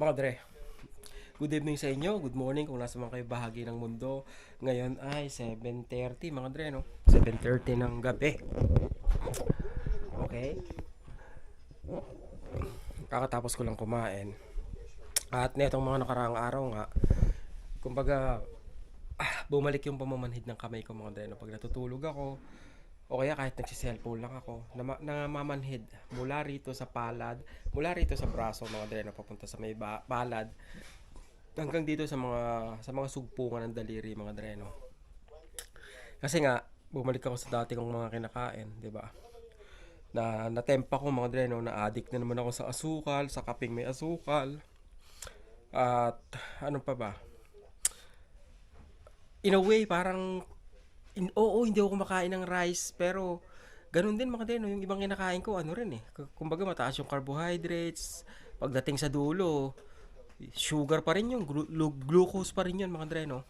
Mga dre, good evening sa inyo, good morning kung nasa mga kayo bahagi ng mundo. Ngayon ay 7.30 mga dre, no? 7.30 ng gabi. Okay? Kakatapos ko lang kumain. At netong mga nakaraang araw nga, kumbaga, ah, bumalik yung pamamanhid ng kamay ko mga dre, no? Pag natutulog ako, o kaya kahit nagsiselfone lang ako, nama- namamanhid mula rito sa palad, mula rito sa braso mga dre, no, papunta sa may palad, hanggang dito sa mga sa mga sugpungan ng daliri mga dre, no. Kasi nga, bumalik ako sa dati kong mga kinakain, di ba? Na natempa ko mga dre, no, na addict na naman ako sa asukal, sa kaping may asukal. At ano pa ba? In a way, parang in, oo, hindi ako kumakain ng rice, pero ganun din mga din, yung ibang kinakain ko, ano rin eh. Kumbaga mataas yung carbohydrates, pagdating sa dulo, sugar pa rin yun, glu- glu- glucose pa rin yun mga dre, no.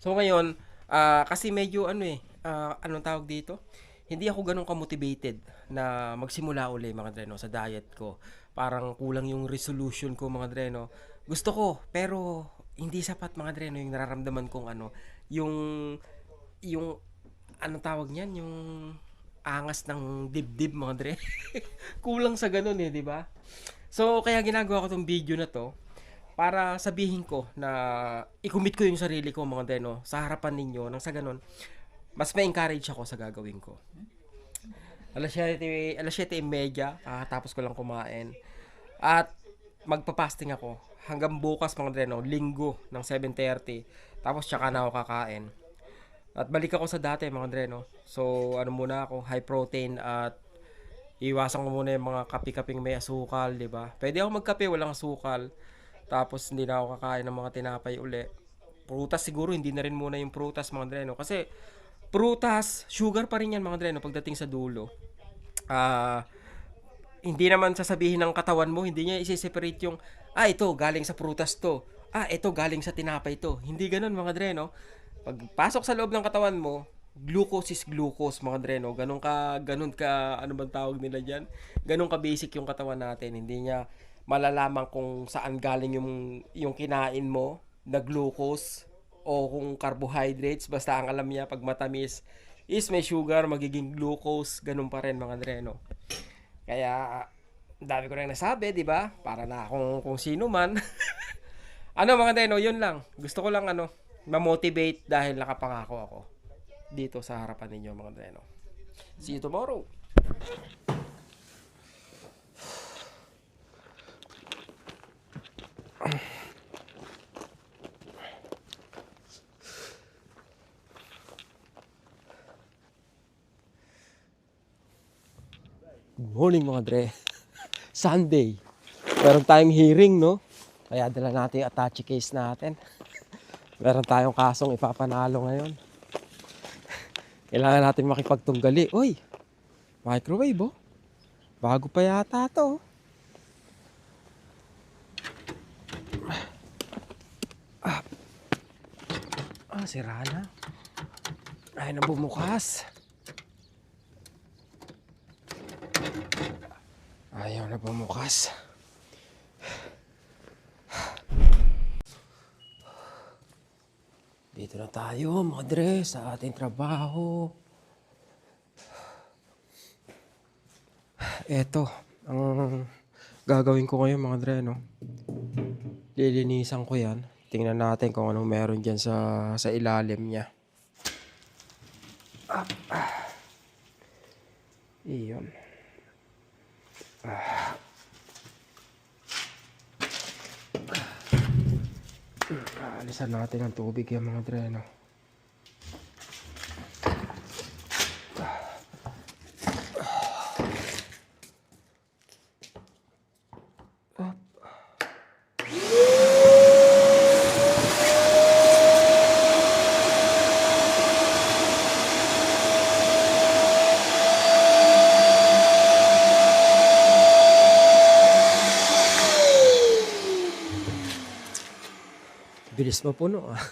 So ngayon, ah, kasi medyo ano eh, ah, anong tawag dito? Hindi ako ganun ka-motivated na magsimula uli mga dre, no, sa diet ko. Parang kulang yung resolution ko mga dre, no. Gusto ko, pero hindi sapat mga dre, no, yung nararamdaman kong ano, yung yung ano tawag niyan, yung angas ng dibdib mga dre. Kulang sa ganun eh, di ba? So, kaya ginagawa ko tong video na to para sabihin ko na i-commit ko yung sarili ko mga dre, no, sa harapan ninyo nang sa ganun mas ma-encourage ako sa gagawin ko. Alas 7, alas 7.30, kakatapos ko lang kumain. At magpa-fasting ako hanggang bukas mga dre, no, linggo ng 7.30. Tapos tsaka na ako kakain. At balik ako sa dati mga dre, no. So, ano muna ako, high protein at iwasan ko muna yung mga kape-kaping may asukal, di ba? Pwede ako magkape, walang asukal. Tapos hindi na ako kakain ng mga tinapay uli. Prutas siguro, hindi na rin muna yung prutas mga dre, no. Kasi prutas, sugar pa rin yan mga dre, no, pagdating sa dulo. Ah, hindi naman sasabihin ng katawan mo, hindi niya isi-separate yung, ah, ito, galing sa prutas to. Ah, ito, galing sa tinapay to. Hindi ganun, mga dre, no? Pagpasok sa loob ng katawan mo, glucose is glucose, mga dre, no? Ganun ka, ganun ka, ano bang tawag nila dyan? Ganun ka basic yung katawan natin. Hindi niya malalaman kung saan galing yung, yung kinain mo na glucose o kung carbohydrates. Basta ang alam niya, pag matamis, is may sugar, magiging glucose, ganun pa rin, mga dre, no? Kaya, dami ko na nasabi, di ba? Para na akong kung sino man. ano mga deno, yun lang. Gusto ko lang ano, ma-motivate dahil nakapangako ako dito sa harapan ninyo mga deno. See you tomorrow. Good morning mga dre. Sunday. Meron tayong hearing, no? Kaya dala natin yung attache case natin. Meron tayong kasong ipapanalo ngayon. Kailangan natin makipagtunggali. Uy! Microwave, oh. Bago pa yata to. oh. Ah, ah sira na. Ay, na bumukas. Ayaw na bumukas. Dito na tayo, mga dre, sa ating trabaho. Eto, ang gagawin ko ngayon, mga dre, no? Lilinisan ko yan. Tingnan natin kung anong meron dyan sa, sa ilalim niya. Ah, ah. Iyon. Aalisan natin ang tubig yung mga dreno. Bilis mapuno ah.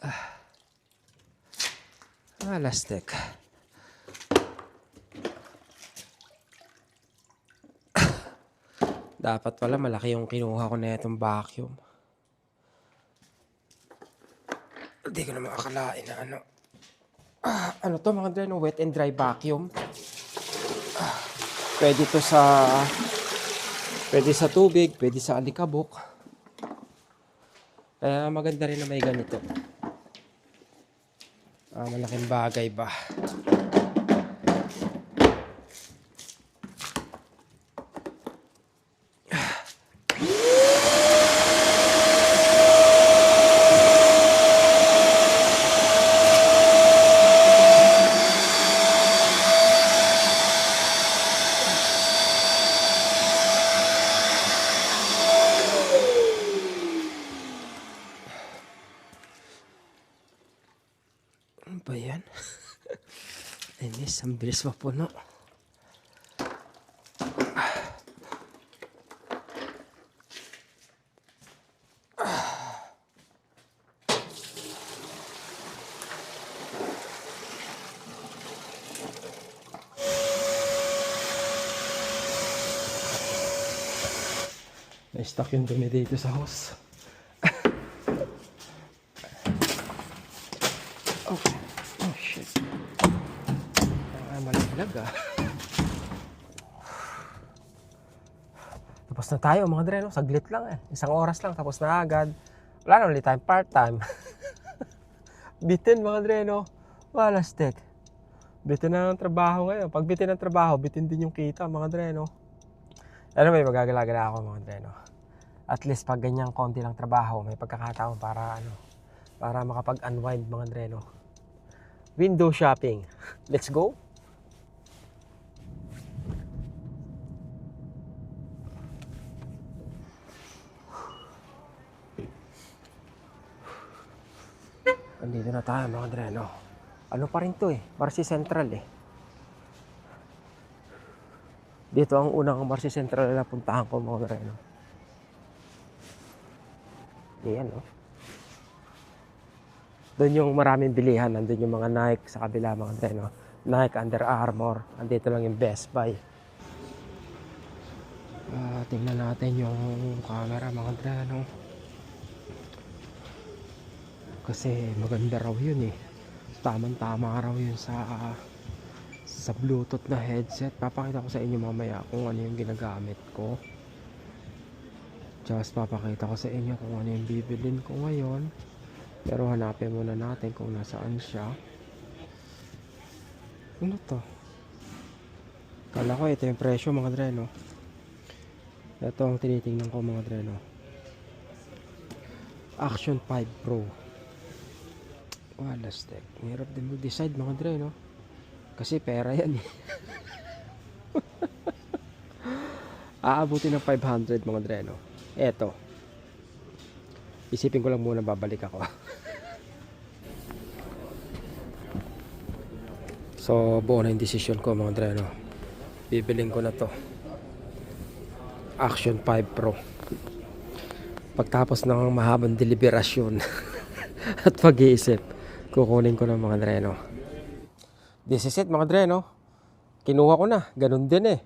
Ah, ah lastek. Dapat pala malaki yung kinuha ko na itong vacuum. Hindi ko na makakalain na ano. Ah, ano to mga no? wet and dry vacuum. Ah, pwede to sa pwede sa tubig, pwede sa alikabok. Kaya maganda rin na may ganito. Ah, malaking bagay ba? Ano ba yan? Inis, ang bilis mapuno. Na-stuck yung dumi dito sa hose. Oh, oh shit. Ah, malaglag ah. Tapos na tayo mga dre, no? Saglit lang eh. Isang oras lang, tapos na agad. Wala na ulit time, part-time. bitin mga dre, no? Wala stick. Bitin na ng trabaho ngayon. Pag bitin ng trabaho, bitin din yung kita mga dre, no? Ano may magagala-gala ako mga dre, no? At least pag ganyang konti lang trabaho, may pagkakataon para ano, para makapag-unwind mga dre, no? Window shopping. Let's go. Andito na tayo mga dre, no? Ano pa rin to eh, Marcy Central eh. Dito ang unang Marcy Central na napuntahan ko mga dre, no? Yan, no? Doon yung maraming bilihan, nandun yung mga Nike sa kabila mga dre, no? Nike, Under Armour, andito lang yung Best Buy. Ah, tingnan natin yung camera mga dre, no? Kasi maganda raw yun eh. Tamang-tama raw yun sa sa Bluetooth na headset. Papakita ko sa inyo mamaya kung ano yung ginagamit ko. Just papakita ko sa inyo kung ano yung bibilin ko ngayon. Pero hanapin muna natin kung nasaan siya. Ano to? Kala ko ito yung presyo mga dreno. Ito ang tinitingnan ko mga dreno. Action 5 Pro. Wala step. Hirap din mag-decide mga dre, no? Kasi pera yan eh. Aabuti ng 500 mga dre, no? Eto. Isipin ko lang muna babalik ako. so, buo na yung decision ko mga dre, no? Bibiling ko na to. Action 5 Pro. Pagtapos ng mahabang deliberasyon at pag-iisip, kukunin ko ng mga dreno. This is it mga dreno. Kinuha ko na. Ganun din eh.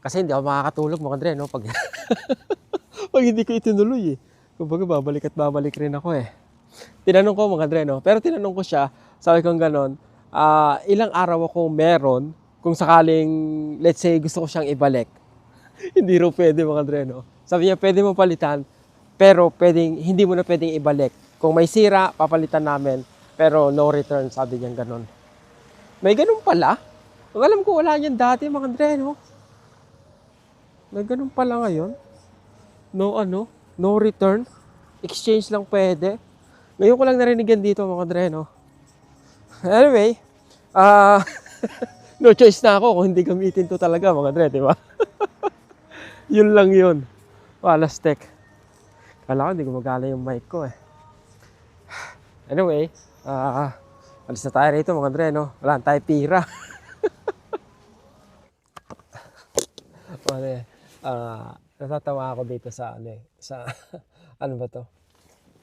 Kasi hindi ako makakatulog mga dreno pag, pag hindi ko itinuloy eh. Kumbaga babalik at babalik rin ako eh. Tinanong ko mga dreno. Pero tinanong ko siya, sabi kong ganon, ah, ilang araw ako meron kung sakaling, let's say, gusto ko siyang ibalik. hindi raw pwede mga dreno. Sabi niya, pwede mo palitan, pero pwedeng, hindi mo na pwedeng ibalik. Kung may sira, papalitan namin. Pero no return, sabi niya ganun. May ganun pala. Ang alam ko, wala niyan dati, mga Andre, no? May ganun pala ngayon. No, ano? No return. Exchange lang pwede. Ngayon ko lang narinig yan dito, mga Andre, no? Anyway, ah, no choice na ako kung hindi gamitin to talaga, mga Andre, di ba? yun lang yun. Wala stick. Kala ko hindi gumagala yung mic ko eh. Anyway, ah alis na tayo rito mga Andre, no? Wala tayo pira. Wala, ah natatawa ako dito sa ano eh, sa ano ba to?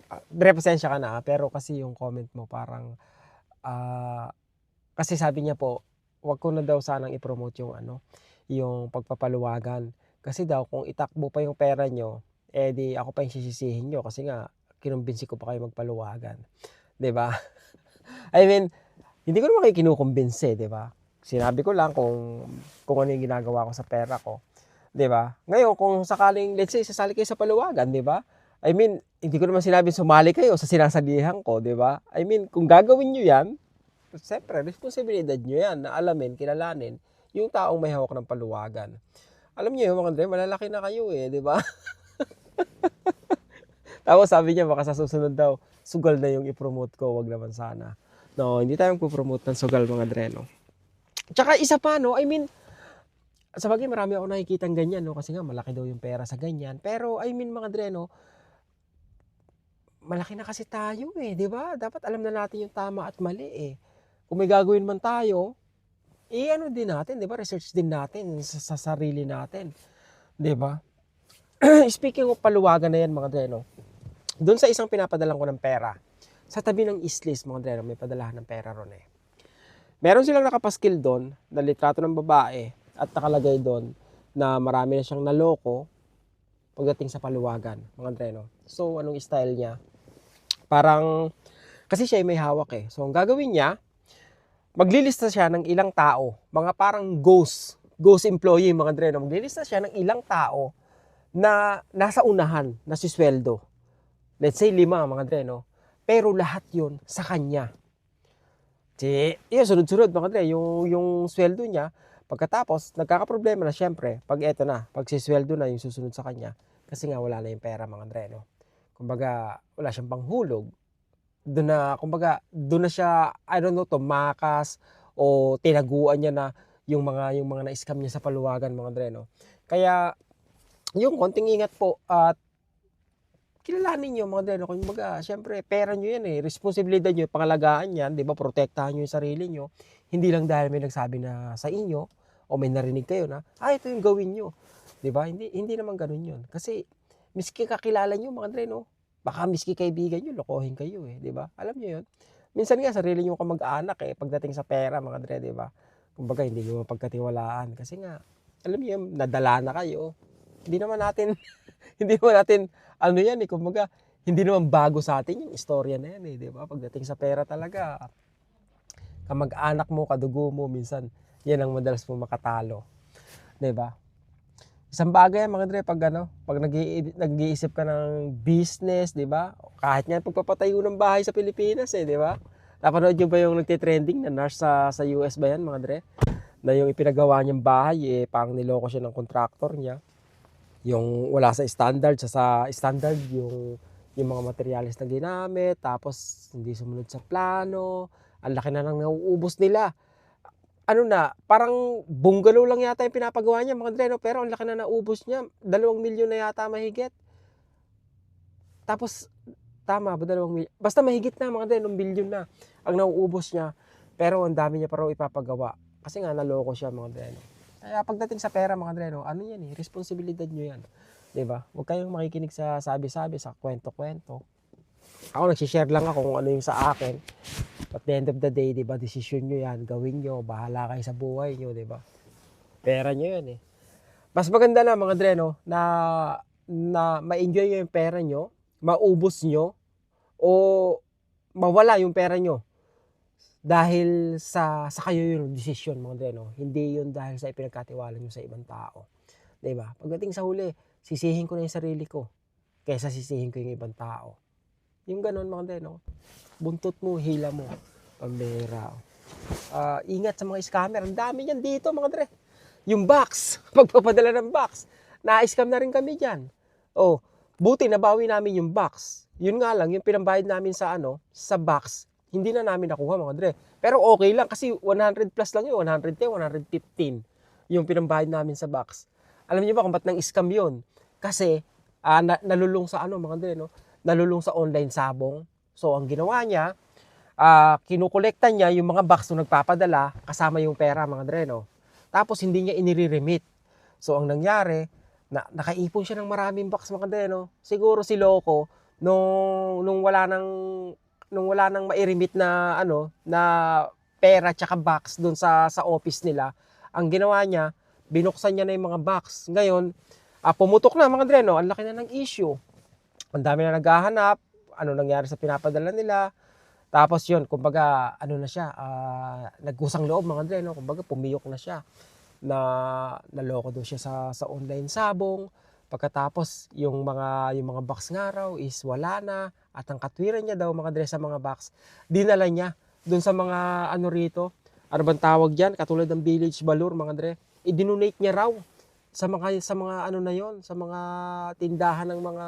Uh, Dre, pasensya ka na, pero kasi yung comment mo parang ah kasi sabi niya po, wag ko na daw sanang i-promote yung ano, yung pagpapaluwagan Kasi daw kung itakbo pa yung pera nyo, eh di ako pa yung sisisihin nyo kasi nga kinumbinsi ko pa kayo magpaluwagan. 'Di ba? I mean, hindi ko naman kayo kinukumbinsi, 'di ba? Sinabi ko lang kung kung ano yung ginagawa ko sa pera ko. 'Di ba? Ngayon, kung sakaling let's say sasali kayo sa paluwagan, 'di ba? I mean, hindi ko naman sinabi sumali kayo sa sinasalihan ko, 'di ba? I mean, kung gagawin niyo 'yan, siyempre responsibilidad niyo 'yan na alamin, kilalanin yung taong may hawak ng paluwagan. Alam niyo mga Andre, malalaki na kayo eh, 'di ba? Tapos sabi niya baka sa susunod daw, sugal na yung i-promote ko, wag naman sana. No, hindi tayo magpo-promote ng sugal mga Andre, no. Tsaka isa pa, no, I mean, sa bagay marami ako nakikitang ganyan, no, kasi nga malaki daw yung pera sa ganyan. Pero I mean mga Andre, no, malaki na kasi tayo eh, di ba? Dapat alam na natin yung tama at mali eh. Kung may gagawin man tayo, eh ano din natin, di ba? Research din natin sa, sa sarili natin. Di ba? Speaking of paluwagan na yan mga Andre, no, doon sa isang pinapadalan ko ng pera, sa tabi ng islis, mga Andre, no, may padalahan ng pera ron eh. Meron silang nakapaskil doon na litrato ng babae at nakalagay doon na marami na siyang naloko pagdating sa paluwagan, mga Andre, no. So, anong style niya? Parang, kasi siya ay may hawak eh. So, ang gagawin niya, maglilista siya ng ilang tao, mga parang ghost, ghost employee, mga Andre, no. Maglilista siya ng ilang tao na nasa unahan, na si sweldo. Let's say lima, mga Andre, no. Pero lahat yun sa kanya. Si, yun, sunod-sunod, mga Andre, yung, yung sweldo niya, pagkatapos, nagkakaproblema na syempre, pag eto na, pag si sweldo na yung susunod sa kanya, kasi nga wala na yung pera, mga Andre, no. Kumbaga, wala siyang panghulog. Doon na, kumbaga, doon na siya, I don't know, tumakas, o tinaguan niya na yung mga, yung mga na-scam niya sa paluwagan, mga Andre, no. Kaya, yung konting ingat po, at kilalanin nyo mga deno. Kung baga, syempre, pera nyo yan eh. Responsibilidad nyo, pangalagaan yan, di ba? Protektahan nyo yung sarili nyo. Hindi lang dahil may nagsabi na sa inyo, o may narinig kayo na, ah, ito yung gawin nyo. Di ba? Hindi, hindi naman ganun yun. Kasi, miski kakilala nyo mga dreno, baka miski kaibigan nyo, lokohin kayo eh. Di ba? Alam nyo yun. Minsan nga, sarili nyo kamag-anak eh, pagdating sa pera mga dre, di ba? Kumbaga, hindi nyo mapagkatiwalaan. Kasi nga, alam yun, nadala na kayo. Hindi naman natin, hindi naman natin ano yan eh, kumbaga, hindi naman bago sa atin yung istorya na yan eh, di ba? Pagdating sa pera talaga, kamag-anak mo, kadugo mo, minsan, yan ang madalas mo makatalo. Di ba? Isang bagay mga dre, pag ano, pag nag- nag-iisip ka ng business, di ba? Kahit nga pagpapatayo ng bahay sa Pilipinas eh, di ba? Napanood nyo ba yung nagtitrending na nurse sa, sa US ba yan mga dre? Na yung ipinagawa niyang bahay, eh, pang niloko siya ng contractor niya yung wala sa standard sa, sa standard yung yung mga materials na ginamit tapos hindi sumunod sa plano ang laki na nang nauubos nila. Ano na parang bungalow lang yata yung pinapagawa niya mga dreno pero ang laki na naubos niya dalawang milyon na yata mahigit. Tapos tama ba dalawang milyon? Basta mahigit na mga dreno milyon na ang nauubos niya pero ang dami niya pa raw ipapagawa. Kasi nga naloko siya mga dreno kaya pagdating sa pera mga dreno, ano yan eh, responsibilidad nyo yan. ba? Huwag kayong makikinig sa sabi-sabi, sa kwento-kwento. Ako nagsishare lang ako kung ano yung sa akin. At the end of the day, 'di ba, desisyon nyo yan, gawin nyo, bahala kayo sa buhay nyo, 'di ba? Pera nyo yan eh. Mas maganda na mga dreno na na ma-enjoy nyo yung pera nyo, maubos nyo, o mawala yung pera nyo dahil sa sa kayo yung decision mga dreno. Hindi yun dahil sa ipinagkatiwala nyo sa ibang tao. 'Di ba? Pagdating sa huli, sisihin ko na yung sarili ko kaysa sisihin ko yung ibang tao. Yung ganun mga dreno. Buntot mo, hila mo, pambera. Uh, ingat sa mga scammer. Ang dami niyan dito mga dre. Yung box, pagpapadala ng box. Na-scam na rin kami diyan. Oh, buti nabawi namin yung box. Yun nga lang, yung pinambayad namin sa ano, sa box, hindi na namin nakuha mga dre. Pero okay lang kasi 100 plus lang yun, 110, 115 yung pinambayad namin sa box. Alam niyo ba kung ba't nang scam yun? Kasi uh, na, nalulung sa ano mga dre, no? nalulung sa online sabong. So ang ginawa niya, uh, kinukolekta niya yung mga box na nagpapadala kasama yung pera mga dre, no? Tapos hindi niya inire-remit. So ang nangyari, na, nakaipon siya ng maraming box mga dre, no? Siguro si Loco, nung, nung wala nang nung wala nang mairimit na ano na pera tsaka box doon sa sa office nila ang ginawa niya binuksan niya na yung mga box. Ngayon, ah, pumutok na mga Dre, no? Ang laki na ng issue. Ang dami na naghahanap, ano nangyari sa pinapadala nila. Tapos yun, kumbaga, ano na siya, ah, nagkusang loob mga Dre, no? Kumbaga, pumiyok na siya na naloko daw siya sa sa online sabong. Pagkatapos yung mga yung mga box nga raw is wala na at ang katwiran niya daw mga Dre sa mga box, dinala niya doon sa mga ano rito, ano bang tawag diyan, katulad ng Village Balur mga Dre, i-donate niya raw sa mga sa mga ano na yon, sa mga tindahan ng mga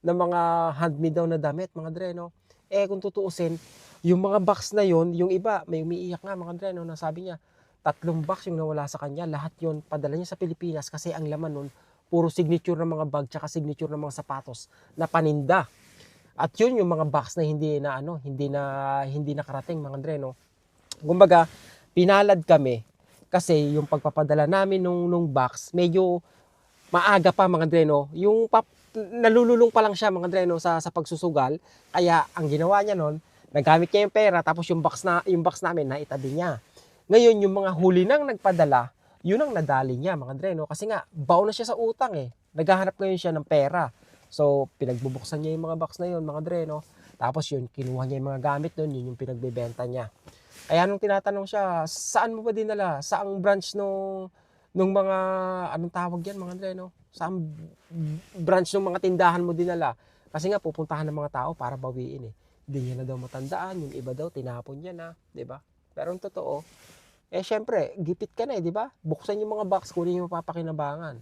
ng mga handmade daw na damit mga Dre no. Eh kung tutuusin, yung mga box na yon, yung iba may umiiyak nga mga Dre no, nasabi niya, tatlong box yung nawala sa kanya, lahat yon padala niya sa Pilipinas kasi ang laman nun puro signature ng mga bag tsaka signature ng mga sapatos na paninda. At yun yung mga box na hindi na ano, hindi na hindi nakarating mga Andre no. Kumbaga, pinalad kami kasi yung pagpapadala namin nung nung box medyo maaga pa mga Andre no. Yung pap, nalululong pa lang siya mga Andre no sa sa pagsusugal. Kaya ang ginawa niya noon, nagamit niya yung pera tapos yung box na yung box namin na itabi niya. Ngayon yung mga huli nang nagpadala, yun ang nadali niya mga Andre no kasi nga baon na siya sa utang eh. Naghahanap ngayon siya ng pera. So, pinagbubuksan niya yung mga box na yun, mga dre, no? Tapos yun, kinuha niya yung mga gamit doon, yun yung pinagbebenta niya. Kaya nung tinatanong siya, saan mo ba dinala? Saang branch nung, nung mga, anong tawag yan, mga dre, no? Saan branch nung mga tindahan mo dinala? Kasi nga, pupuntahan ng mga tao para bawiin eh. Hindi niya na daw matandaan, yung iba daw, tinapon niya na, di ba? Pero ang totoo, eh syempre, gipit ka na eh, di ba? Buksan yung mga box, kunin yung mapapakinabangan.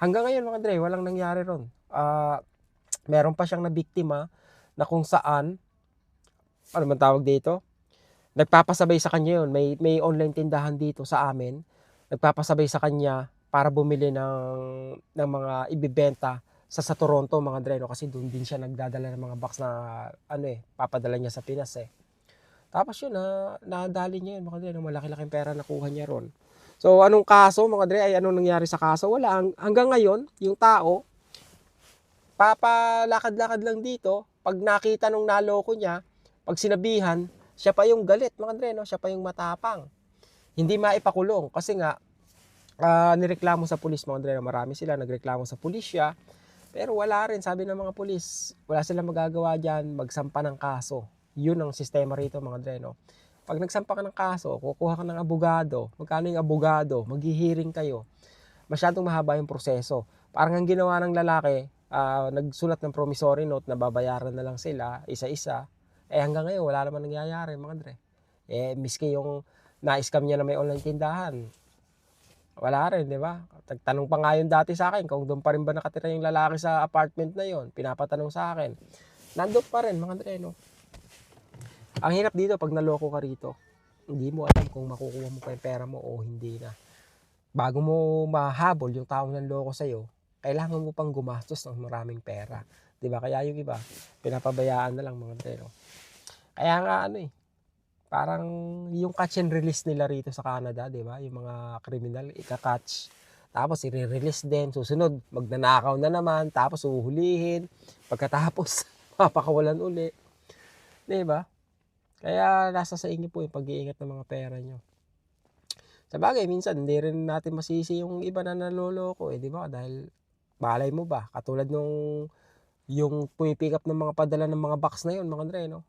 Hanggang ngayon mga Dre, walang nangyari ron. Ah, meron pa siyang nabiktima na kung saan, ano man tawag dito? Nagpapasabay sa kanya yun. May, may online tindahan dito sa amin. Nagpapasabay sa kanya para bumili ng, ng mga ibibenta sa sa Toronto mga Dre. No? Kasi doon din siya nagdadala ng mga box na ano eh, papadala niya sa Pinas eh. Tapos yun, na, nadali niya yun mga Dre. No? Malaki-laking pera nakuha niya ron. So, anong kaso, mga Dre, ay anong nangyari sa kaso? Wala. Hang- Hanggang ngayon, yung tao, papalakad-lakad lang dito, pag nakita nung naloko niya, pag sinabihan, siya pa yung galit, mga Dre, no? Siya pa yung matapang. Hindi maipakulong. Kasi nga, ah, nireklamo sa pulis, mga Dre, no? marami sila nagreklamo sa pulisya. Pero wala rin, sabi ng mga pulis, wala silang magagawa dyan, magsampa ng kaso. Yun ang sistema rito, mga Dre, no? Pag nagsampa ka ng kaso, kukuha ka ng abogado. Magkano yung abogado? Maghihiring kayo. Masyadong mahaba yung proseso. Parang ang ginawa ng lalaki, ah, nagsulat ng promissory note na babayaran na lang sila, isa-isa. Eh hanggang ngayon, wala naman nangyayari, mga Dre. Eh, miski yung na-scam niya na may online tindahan, wala rin, di ba? Tagtanong pa nga yun dati sa akin kung doon pa rin ba nakatira yung lalaki sa apartment na yon. Pinapatanong sa akin. Nandun pa rin, mga Dre, no? Ang hirap dito pag naloko ka rito, hindi mo alam kung makukuha mo pa yung pera mo o hindi na. Bago mo mahabol yung taong nanloko sa'yo, kailangan mo pang gumastos ng maraming pera. 'Di ba? Kaya yung iba, pinapabayaan na lang mga tero. Kaya nga ano eh, parang yung catch and release nila rito sa Canada, 'di ba? Yung mga kriminal ika-catch. Tapos i-release din, susunod magnanakaw na naman, tapos uhulihin, pagkatapos papakawalan uli. 'Di ba? Kaya nasa sa inyo po yung pag-iingat ng mga pera nyo. Sa bagay, minsan hindi rin natin masisi yung iba na naloloko eh, di ba? Dahil balay mo ba? Katulad nung yung pumipick up ng mga padala ng mga box na yun, mga Andre, no?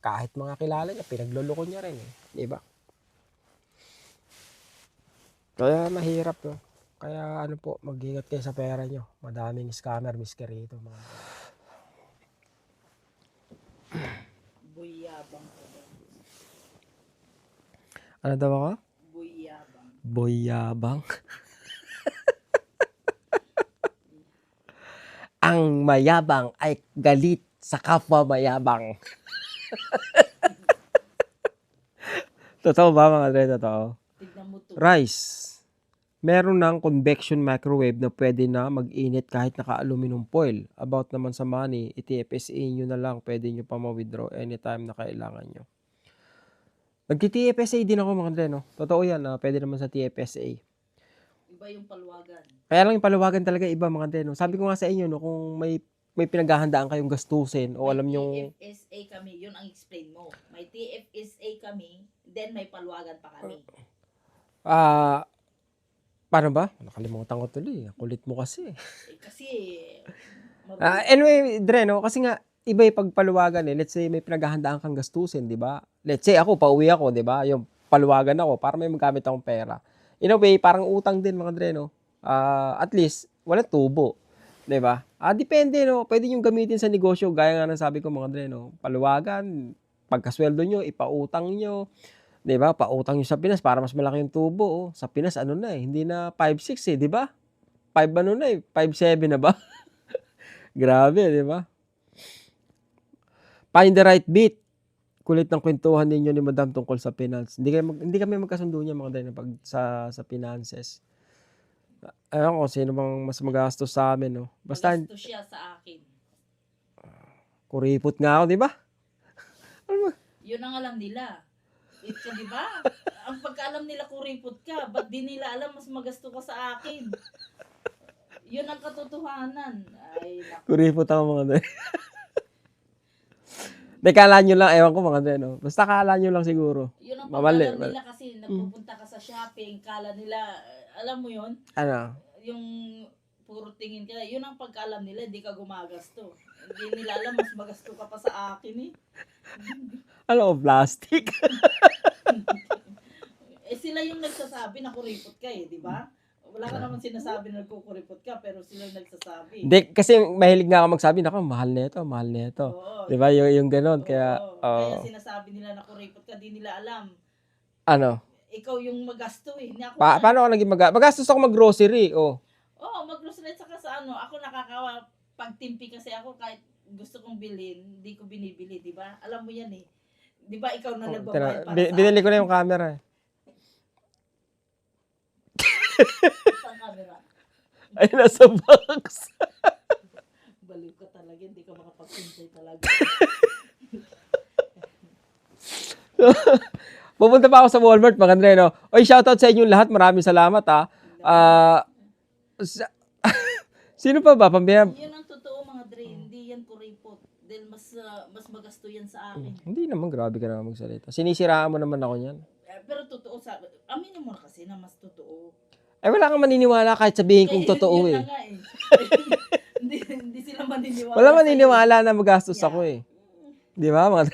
Kahit mga kilala niya, pinagloloko niya rin eh. Di ba? Kaya mahirap no? Kaya ano po, mag-ingat kayo sa pera nyo. Madaming scammer, miskerito. Mga... Ano daw ako? Buyabang. Boyabang. Ang mayabang ay galit sa kapwa mayabang. Totoo ba mga Dre? Totoo. Rice. Meron ng convection microwave na pwede na mag-init kahit naka-aluminum foil. About naman sa money, iti-FSA nyo na lang. Pwede nyo pa ma-withdraw anytime na kailangan nyo. Nagti-TFSA din ako mga no? Totoo yan, ah, pwede naman sa TFSA. Iba yung palwagan. Kaya lang yung paluwagan talaga iba mga no? Sabi ko nga sa inyo, no, kung may may pinaghahandaan kayong gastusin o alam May yung TFSA kami, yun ang explain mo. May TFSA kami, then may palwagan pa kami. ah Paano ba? Nakalimutan ko tuloy. Kulit mo kasi. Eh, kasi, Ah, anyway, Dre, no? Kasi nga, iba yung pagpaluwagan eh. Let's say may pinaghahandaan kang gastusin, di ba? Let's say ako, pauwi ako, di ba? Yung paluwagan ako para may magamit akong pera. In a way, parang utang din mga Dre, no? Ah, at least, wala tubo. Di ba? Ah, depende, no? Pwede yung gamitin sa negosyo. Gaya nga ng sabi ko mga Dre, no? Paluwagan, pagkasweldo nyo, ipautang nyo. Di ba? Pautang nyo sa Pinas para mas malaki yung tubo. Oh. Sa Pinas, ano na eh. Hindi na 5-6 eh, di ba? 5 ano na eh. 5-7 na ba? Grabe, di ba? Find the right beat. Kulit ng kwentuhan ninyo ni Madam tungkol sa finance. Hindi, kayo mag, hindi kami magkasundo niya mga dahil pag sa, sa finances. Ayun ko, sino bang mas magastos sa amin, no? Basta, Magastos siya sa akin. kuripot nga ako, di ba? Yun ang alam nila. Ito, di ba? Ang pagkaalam nila kuripot ka, ba't di nila alam mas magasto ka sa akin? Yun ang katotohanan. Ay, naku. Kuripot ako mga dahil. Hindi, kala nyo lang, ewan ko mga dahil, no? Basta kala nyo lang siguro. Yun ang Mamali, pagkaalam mali. nila kasi nagpupunta ka sa shopping, kala nila, alam mo yun, Ano? yung puro tingin ka, yun ang pagkaalam nila, hindi ka gumagasto. Hindi nila alam, mas magasto ka pa sa akin eh. Ano, plastic? Eh sila yung nagsasabi na kuripot ka eh, di ba? Wala ka naman sinasabi na nagkukuripot ka, pero sila nagsasabi. Hindi, kasi mahilig nga ako magsabi, nako, mahal na ito, mahal na ito. Oo. Di ba? Yung, yung ganon. Kaya, Oo. oo. Kaya sinasabi nila na kuripot ka, di nila alam. ano? Ikaw yung magasto eh. Hindi ako Pa- paano ako naging mag- magastos ako mag-grocery? Oh. Oo, mag-grocery saka sa ano, ako nakakawa pagtimpi kasi ako kahit gusto kong bilhin, hindi ko binibili, di ba? Alam mo yan eh. Di ba ikaw na Oh, nagbabayad para bi- sa binili ko na yung camera. eh. Ay, nasa box. Baliw ka talaga, hindi ka makapagtintay talaga. Pupunta pa ako sa Walmart, mga Andre, no? Oy, shoutout sa inyong lahat. Maraming salamat, ha. Ah, sa- Sino pa ba? Pambiham? Yun ang totoo mga Dre, hindi yan kuripot. Dahil mas ah, mas magasto yan sa akin. Hindi naman, grabe ka naman magsalita. Sinisiraan mo naman ako niyan. Eh, pero totoo sa aminin mo na kasi na mas totoo. Ay, wala kang maniniwala kahit sabihin kong Kaya totoo, eh. eh. hindi, hindi sila maniniwala. Wala maniniwala na magastos Yeah. ako, eh. Di ba, mga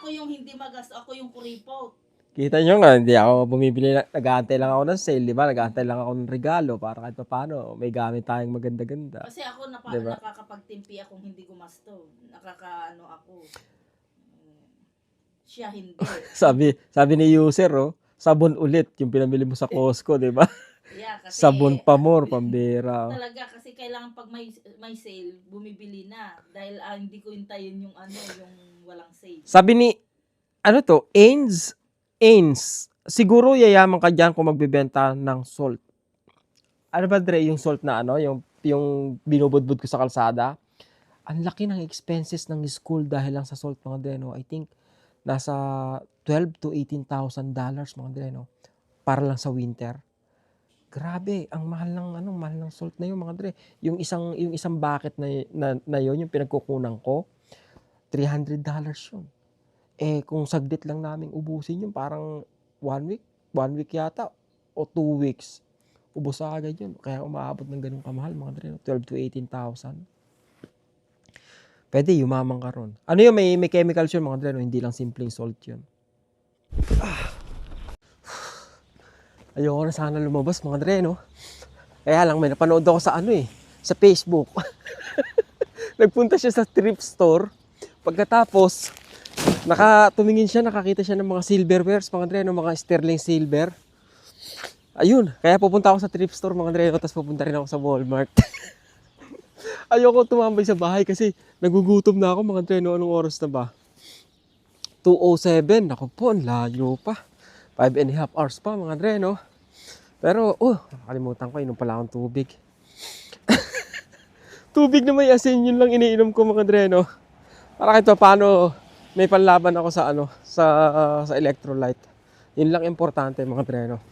ako yung hindi magasto, ako yung kuripot. Kita nyo nga, hindi ako bumibili, na- nag-aantay lang ako ng sale, di ba? Nag-aantay lang ako ng regalo para kahit pa paano, may gamit tayong maganda-ganda. Kasi ako napa, Diba? nakakapagtimpi akong hindi gumasto. Nakakaano ako. Siya hindi. Sabi, sabi ni user, oh, sabon ulit yung pinamili mo sa Costco, di ba? Yeah, kasi, Sabon pa more, pambira. Talaga kasi kailangan pag may may sale, bumibili na dahil ah, hindi ko hintayin yung ano, yung walang sale. Sabi ni, ano to, Ains, Ains, siguro yayaman ka dyan kung magbibenta ng salt. Ano ba, Dre, yung salt na ano, yung, yung binubudbud ko sa kalsada? Ang laki ng expenses ng school dahil lang sa salt, mga Dre, no? I think, nasa 12 to 18,000 dollars, mga Dre, no? Para lang sa winter. Grabe, ang mahal ng ano, mahal ng salt na yun, mga Dre. Yung isang yung isang bucket na na, na yun, yung pinagkukunan ko, 300 dollars yun. Eh, kung saglit lang namin ubusin yun, parang one week, one week yata, o two weeks, ubos agad yun. Kaya umaabot ng ganun kamahal, mga Dre, no? 12 to 18,000. Pwede, yumaman ka ron. Ano yun, may, may chemicals yun, mga Dre, no? hindi lang simpleng salt yun. Ah. Ayoko na sana lumabas, mga Dre, no? Kaya lang, may napanood ako sa ano eh, sa Facebook. Nagpunta siya sa thrift store. Pagkatapos, naka, tumingin siya, nakakita siya ng mga silverwares, mga Dre, no? mga sterling silver. Ayun, kaya pupunta ako sa thrift store, mga Dre, no? tapos pupunta rin ako sa Walmart. Ayoko tumambay sa bahay kasi nagugutom na ako, mga Dre, no? anong oras na ba? 2.07, ako po, ang layo pa. 5 and a half hours pa, mga Dre, no? Pero, oh, nakalimutan ko, inom pala akong tubig. tubig na may asin, yun lang iniinom ko, mga Dre, no? Para kahit pa paano, may panlaban ako sa, ano, sa, sa electrolyte. Yun lang importante, mga Dre, no?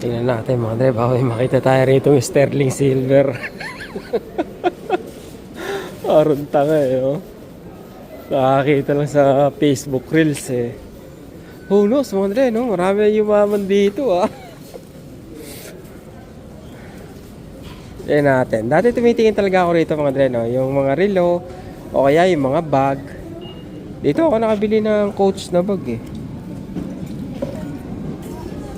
Tingnan natin mga Dre, baka makita tayo rito ng sterling silver. Parang tanga eh, oh. Nakakita lang sa Facebook Reels eh. Who knows, mga Andre, no? Marami yumaman dito, ah. Yan natin. Dati tumitingin talaga ako rito, mga Andre, no? Yung mga relo, o kaya yung mga bag. Dito ako nakabili ng coach na bag, eh.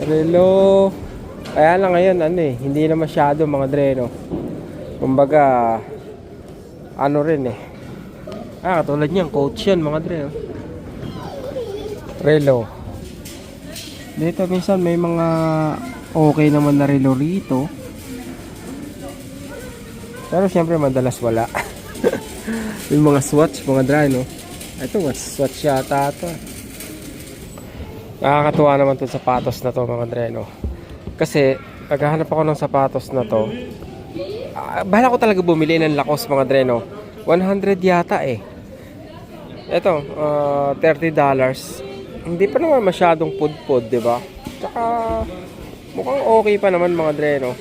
Relo. Kaya lang ngayon, ano eh, hindi na masyado, mga Andre, no? Kumbaga, ano rin eh. Ah, katulad niyan, coach yan mga dre. oh. Relo. Dito minsan may mga okay naman na relo rito. Pero syempre madalas wala. yung mga swatch, mga dre, no? Ito, swatch yata ito. Nakakatuwa naman itong sapatos na to mga dre, no? Kasi, naghahanap ako ng sapatos na to. Ah, bahala ko talaga bumili ng lakos mga dre, no? 100 yata eh. Ito, ah, 30 dollars. Hindi pa naman masyadong pudpud, 'di ba? Tsaka mukhang okay pa naman mga dre, no?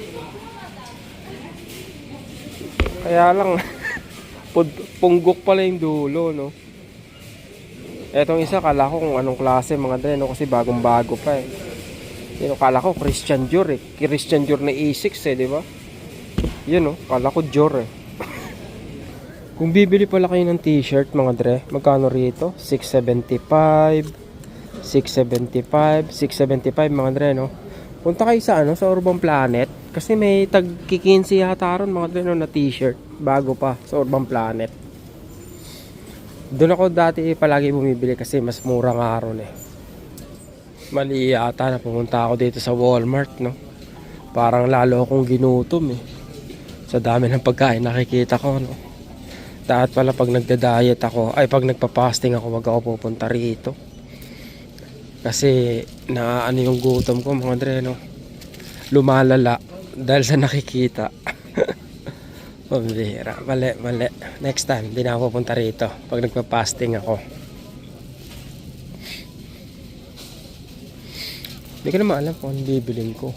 Kaya lang punggok pala yung dulo, no? Etong isa kala ko kung anong klase mga dre, no? Kasi bagong bago pa eh. Yun, kala ko Christian Dior eh. Christian Dior na E6 eh, di ba? Yun, no? Kala ko Dior eh. Kung bibili pala kayo ng t-shirt mga dre, magkano rito? 675 675 675 mga dre no. Punta kayo sa ano sa Urban Planet kasi may tag kikinsi yata ron mga dre no na t-shirt bago pa sa Urban Planet. Doon ako dati palagi bumibili kasi mas mura nga ron eh. Mali yata na pumunta ako dito sa Walmart no. Parang lalo akong ginutom eh. Sa dami ng pagkain nakikita ko no. Dapat pala pag nagda-diet ako, ay pag nagpa-fasting ako, wag ako pupunta rito. Kasi naano yung gutom ko mga dre, no? Lumalala dahil sa nakikita. Pambira. Mali, mali. Next time, hindi na ako pupunta rito pag nagpa-fasting ako. Hindi ko naman alam kung ano bibilin ko.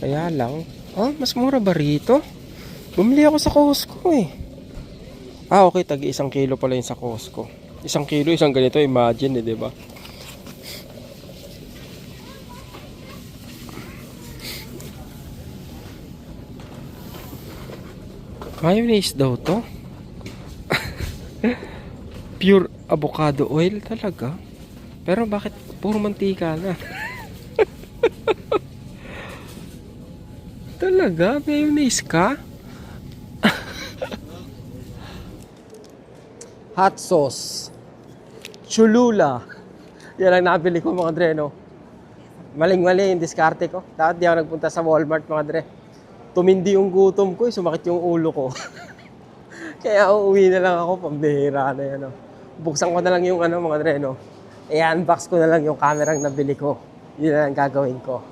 Kaya lang, oh, mas mura ba rito? Bumili ako sa Costco eh. Ah, okay. Tag isang kilo pala yung sa Costco. Isang kilo, isang ganito. Imagine eh, di ba? Mayonnaise daw to. Pure avocado oil talaga. Pero bakit puro mantika na? talaga? Mayonnaise ka? hot sauce, chulula. Yan ang nabili ko mga dre, no? Maling-mali yung diskarte ko. Dapat di ako nagpunta sa Walmart mga dre. Tumindi yung gutom ko, eh, sumakit yung ulo ko. Kaya uuwi na lang ako, pambihira na yan, no? Buksan ko na lang yung ano mga dre, no? I-unbox ko na lang yung camera na nabili ko. Yun na ang gagawin ko.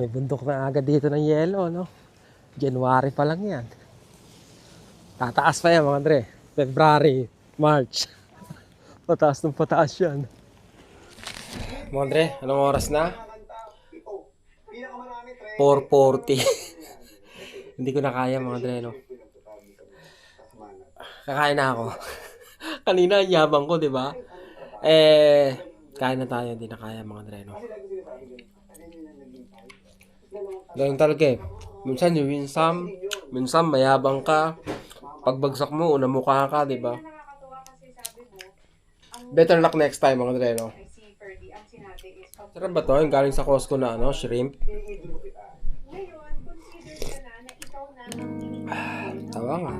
May bundok na agad dito ng yelo, no? January pa lang yan. Tataas pa yan mga Dre. February, March. pataas ng pataas yan. Mga Dre, anong oras na? 4.40. Hindi ko na kaya mga Dre, no? Kakain na ako. Kanina, yabang ko, di ba? Eh, kain na tayo. Hindi na kaya mga Dre, no? Ganun talaga eh. Minsan you win some, minsan mayabang ka, pagbagsak mo, una mukha ka, di ba? Better luck next time, mga dre, no? Sarap ba to? Yung galing sa Costco na, ano, shrimp? Ah, tawa nga.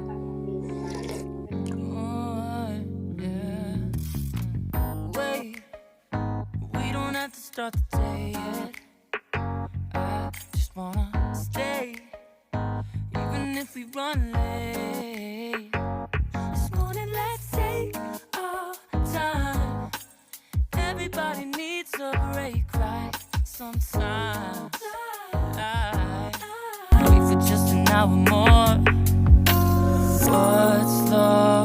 Have to start the day yet. I just wanna stay, even if we run late. This morning, let's take our time. Everybody needs a break, right? Sometimes. I wait for just an hour more. What's the